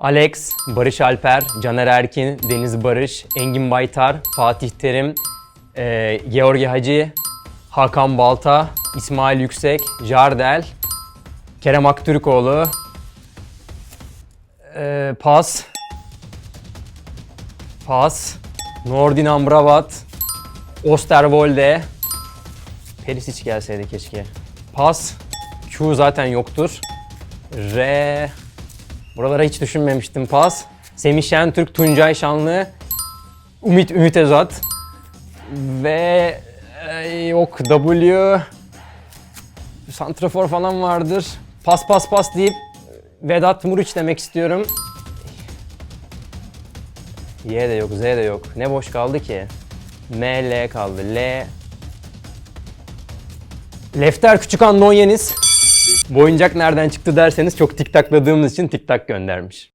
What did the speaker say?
Alex, Barış Alper, Caner Erkin, Deniz Barış, Engin Baytar, Fatih Terim, e, Georgi Hacı, Hakan Balta, İsmail Yüksek, Jardel, Kerem Aktürkoğlu, e, Pas, Pas, Nordin Amrabat, Osterwolde, Perisic gelseydi keşke. Pas, Q zaten yoktur. R, buralara hiç düşünmemiştim pas. Semih Şentürk, Tuncay Şanlı, Ümit Ümit Özat ve e, yok W Santrafor falan vardır. Pas pas pas deyip Vedat Muriç demek istiyorum. Y de yok, Z de yok. Ne boş kaldı ki? M, L kaldı. L. Lefter Küçükan Nonyeniz. Bu oyuncak nereden çıktı derseniz çok tiktakladığımız için tiktak göndermiş.